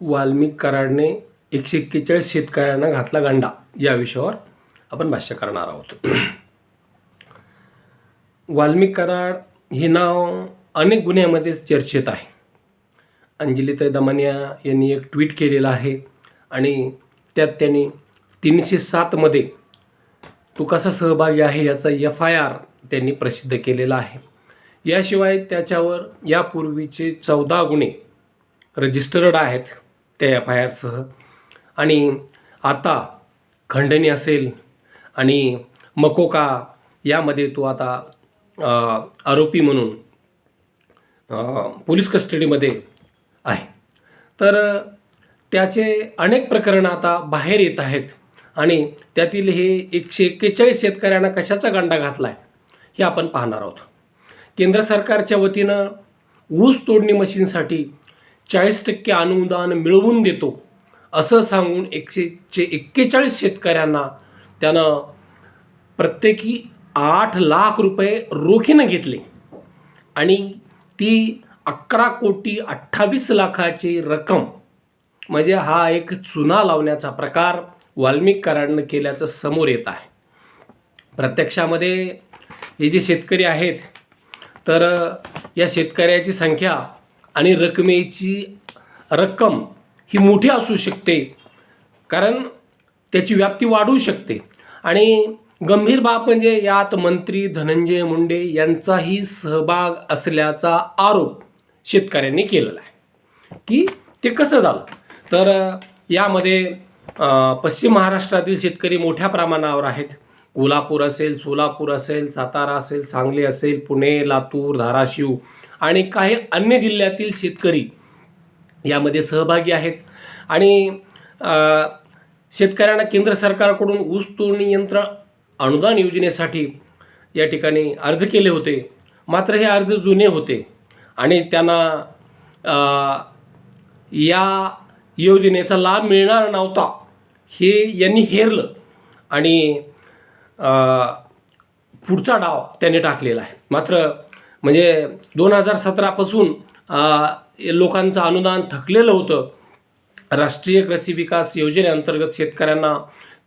वाल्मिक कराडने एकशे एक्केचाळीस शेतकऱ्यांना घातला गांडा. या विषयावर आपण भाष्य करणार आहोत. वाल्मिक कराड हे नाव अनेक गुन्ह्यामध्ये चर्चेत आहे. अंजलिताई दमानिया यांनी एक ट्विट केलेलं आहे आणि त्यात त्यांनी तीनशे सातमध्ये तो कसा सहभागी आहे याचा एफ आय आर त्यांनी प्रसिद्ध केलेला आहे. याशिवाय त्याच्यावर यापूर्वीचे चौदा गुन्हे रजिस्टर्ड आहेत. त्या एफ आय आरसह आणि आता खंडणी असेल आणि मकोका यामध्ये तो आता आरोपी म्हणून पोलीस कस्टडीमध्ये आहे. तर त्याचे अनेक प्रकरणं आता बाहेर येत आहेत आणि त्यातील हे एकशे एक्केचाळीस शेतकऱ्यांना कशाचा गांडा घातला आहे हे आपण पाहणार आहोत. केंद्र सरकारच्या वतीनं ऊस तोडणी मशीनसाठी चाळीस टक्के अनुदान मिळवून देतो असं सांगून एकशेचे एक्केचाळीस शेतकऱ्यांना त्यानं प्रत्येकी आठ लाख रुपये रोखीनं घेतले. आणि ती अकरा कोटी अठ्ठावीस लाखाची रक्कम म्हणजे हा एक चुना लावण्याचा प्रकार वाल्मिक कराडनं केल्याचं समोर येत आहे. प्रत्यक्षामध्ये हे जे शेतकरी आहेत तर या शेतकऱ्याची संख्या आणि रकमेची रक्कम ही मोठी असू शकते कारण त्याची व्याप्ती वाढू शकते. आणि गंभीर बाब म्हणजे यात मंत्री धनंजय मुंडे यांचाही सहभाग असल्याचा आरोप शेतकऱ्यांनी केलेला आहे. की ते कसं झालं? तर यामध्ये पश्चिम महाराष्ट्रातील शेतकरी मोठ्या प्रमाणावर आहेत. कोल्हापूर असेल सोलापूर असेल सातारा असेल सांगली असेल पुणे लातूर धाराशिव आणि काही अन्य जिल्ह्यातील शेतकरी यामध्ये सहभागी आहेत. आणि शेतकऱ्यांना केंद्र सरकारकडून ऊस तोडणी यंत्र अनुदान योजनेसाठी या ठिकाणी अर्ज केले होते. मात्र हे अर्ज जुने होते आणि त्यांना या योजनेचा लाभ मिळणार नव्हता हे यांनी हेरलं आणि पुढचा डाव त्यांनी टाकलेला आहे. मात्र म्हणजे दोन हजार सतरापासून लोकांचं अनुदान थकलेलं होतं. राष्ट्रीय कृषी विकास योजनेअंतर्गत शेतकऱ्यांना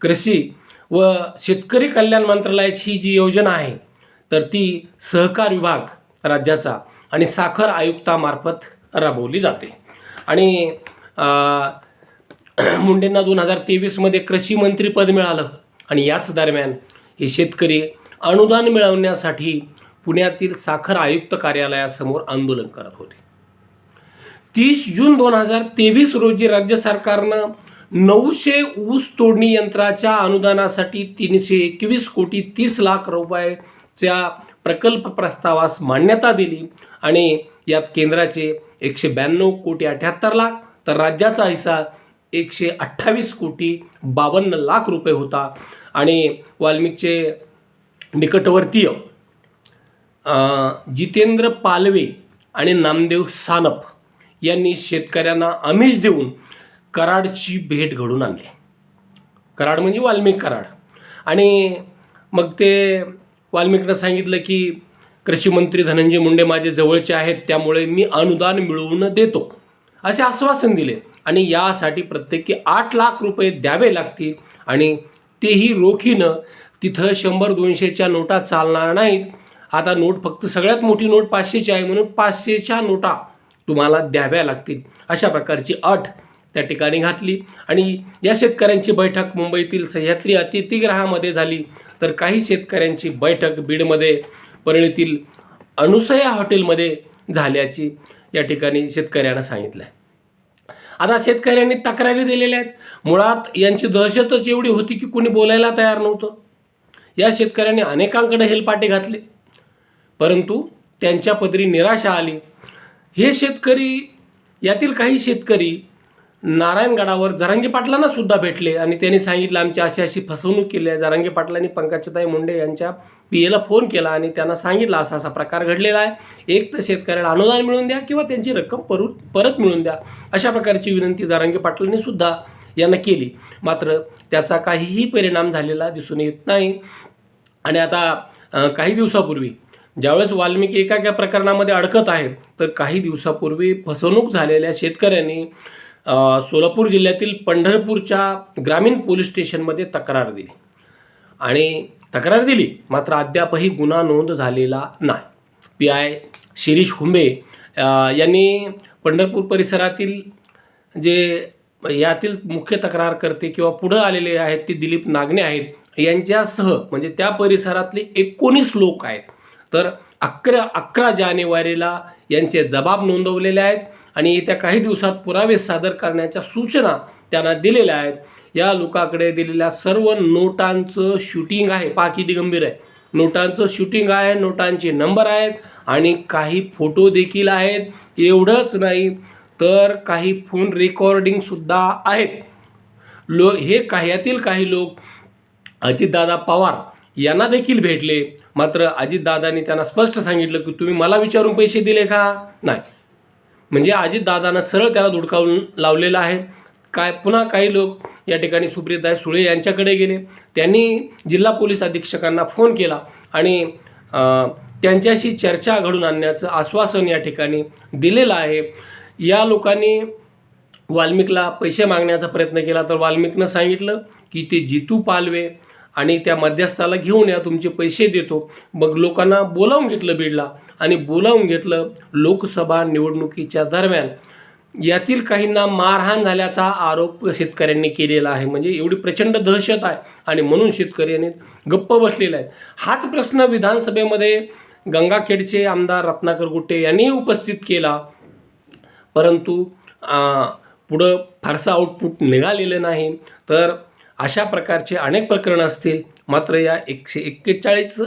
कृषी व शेतकरी कल्याण मंत्रालयाची ही जी योजना आहे तर ती सहकार विभाग राज्याचा आणि साखर आयुक्तामार्फत राबवली जाते. आणि मुंडेंना दोन हजार तेवीसमध्ये कृषी मंत्रीपद मिळालं. आणि याच दरम्यान हे शेतकरी अनुदान मिळवण्यासाठी पुण्यातील साखर आयुक्त कार्यालयासमोर आंदोलन करत होते. तीस जून दोन हजार तेवीस रोजी राज्य सरकारनं नऊशे ऊस तोडणी यंत्राच्या अनुदानासाठी तीनशे एकवीस कोटी तीस लाख रुपयाच्या प्रकल्प प्रस्तावास मान्यता दिली आणि यात केंद्राचे एकशे ब्याण्णव कोटी अठ्याहत्तर लाख तर राज्याचा हिस्सा एकशे अठ्ठावीस कोटी बावन्न लाख रुपये होता आणि वाल्मिकचे निकटवर्तीय जितेंद्र पालवे आणि नामदेव सानप यांनी शेतकऱ्यांना आमिष देऊन कराडची भेट घडून आणली. कराड म्हणजे वाल्मिक कराड. आणि मग ते वाल्मिकनं सांगितलं की कृषी मंत्री धनंजय मुंडे माझे जवळचे आहेत त्यामुळे मी अनुदान मिळवून देतो. असे आश्वासन दिले. आणि यासाठी प्रत्येकी आठ लाख रुपये द्यावे लागतील आणि तेही रोखीनं तिथं शंभर दोनशेच्या नोटा चालणार नाहीत. आता नोट फक्त सगळ्यात मोठी नोट पाचशेची आहे म्हणून पाचशेच्या नोटा तुम्हाला द्याव्या लागतील. अशा प्रकारची अट त्या ठिकाणी घातली. आणि या शेतकऱ्यांची बैठक मुंबईतील सह्याद्री अतिथीगृहामध्ये झाली. तर काही शेतकऱ्यांची बैठक बीडमध्ये परळीतील अनुसया हॉटेलमध्ये झाल्याची या ठिकाणी शेतकऱ्यांना सांगितलं आहे आता शेतकऱ्यांनी तक्रारी दिलेल्या आहेत. मुळात यांची दहशतच एवढी होती की कोणी बोलायला तयार नव्हतं. या शेतकऱ्यांनी अनेकांकडे हेलपाटे घातले. परंतु त्यांच्या पदरी निराशा आली. हे शेतकरी यातील काही शेतकरी नारायणगडावर जरांगी पाटलांना सुद्धा भेटले आणि त्यांनी सांगितलं आमची अशी अशी फसवणूक केली आहे. जरांगी पाटलांनी पंकजताई मुंडे यांच्या पी एला फोन केला आणि त्यांना सांगितलं असा असा प्रकार घडलेला आहे. एक तर शेतकऱ्याला अनुदान मिळून द्या किंवा त्यांची रक्कम परत परत मिळून द्या. अशा प्रकारची विनंती जरांगे पाटलांनी सुद्धा यांना केली. मात्र त्याचा काहीही परिणाम झालेला दिसून येत नाही. आणि आता काही दिवसापूर्वी ज्यावेळेस वाल्मिकी एका एका प्रकरणामध्ये अडकत आहे तर काही दिवसापूर्वी फसवणूक झालेल्या शेतकऱ्यांनी सोलापूर जिल्ह्यातील पंढरपूरच्या ग्रामीण पोलीस स्टेशनमध्ये तक्रार दिली. आणि तक्रार दिली मात्र अद्यापही गुन्हा नोंद झालेला नाही. पी आय शिरीष हुंबे यांनी पंढरपूर परिसरातील जे यातील मुख्य तक्रारकर्ते किंवा पुढं आलेले आहेत ते दिलीप नागणे आहेत यांच्यासह म्हणजे त्या परिसरातले एकोणीस लोक आहेत. तर अकरा अकरा जानेवारीला यांचे जबाब नोंदवलेले आहेत आणि येत्या काही दिवसात पुरावे सादर करण्याच्या सूचना त्यांना दिलेल्या आहेत. या लोकाकडे दिलेल्या सर्व नोटांचं शूटिंग आहे. पा किती गंभीर आहे. नोटांचं शूटिंग आहे नोटांचे नंबर आहेत आणि काही फोटो देखील आहेत. एवढंच नाही तर काही फोन रेकॉर्डिंगसुद्धा आहेत. लो हे काही यातील काही लोक अजितदादा पवार यांना देखील भेटले. मात्र अजितदादांनी त्यांना स्पष्ट सांगितलं की तुम्ही मला विचारून पैसे दिले का? नाही. म्हणजे अजितदादांना सरळ त्याला धुडकावून लावलेलं आहे. काय पुन्हा काही लोक या ठिकाणी सुप्रियदाय सुळे यांच्याकडे गेले. त्यांनी जिल्हा पोलीस अधीक्षकांना फोन केला आणि त्यांच्याशी चर्चा घडून आणण्याचं आश्वासन या ठिकाणी दिलेलं आहे. या लोकांनी वाल्मिकला पैसे मागण्याचा प्रयत्न केला. तर वाल्मिकनं सांगितलं की ते जितू पालवे आणि त्या मध्यस्थाला घेऊन या तुमचे पैसे देतो. मग लोकांना बोलावून घेतलं बीडला आणि बोलावून घेतलं लोकसभा निवडणुकीच्या दरम्यान. यातील काहींना मारहाण झाल्याचा आरोप शेतकऱ्यांनी केलेला आहे. म्हणजे एवढी प्रचंड दहशत आहे आणि म्हणून शेतकऱ्यांनी गप्प बसलेला आहे हाच प्रश्न विधानसभेमध्ये गंगाखेडचे आमदार रत्नाकर गुट्टे यांनी उपस्थित केला. परंतु पुढं फारसं आउटपुट निघालेलं नाही. तर अशा प्रकारचे अनेक प्रकरणं असतील. मात्र या एकशे एक्केचाळीस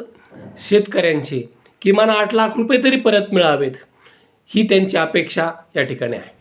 शेतकऱ्यांचे किमान आठ लाख रुपये तरी परत मिळावेत. ही त्यांची अपेक्षा या ठिकाणी आहे.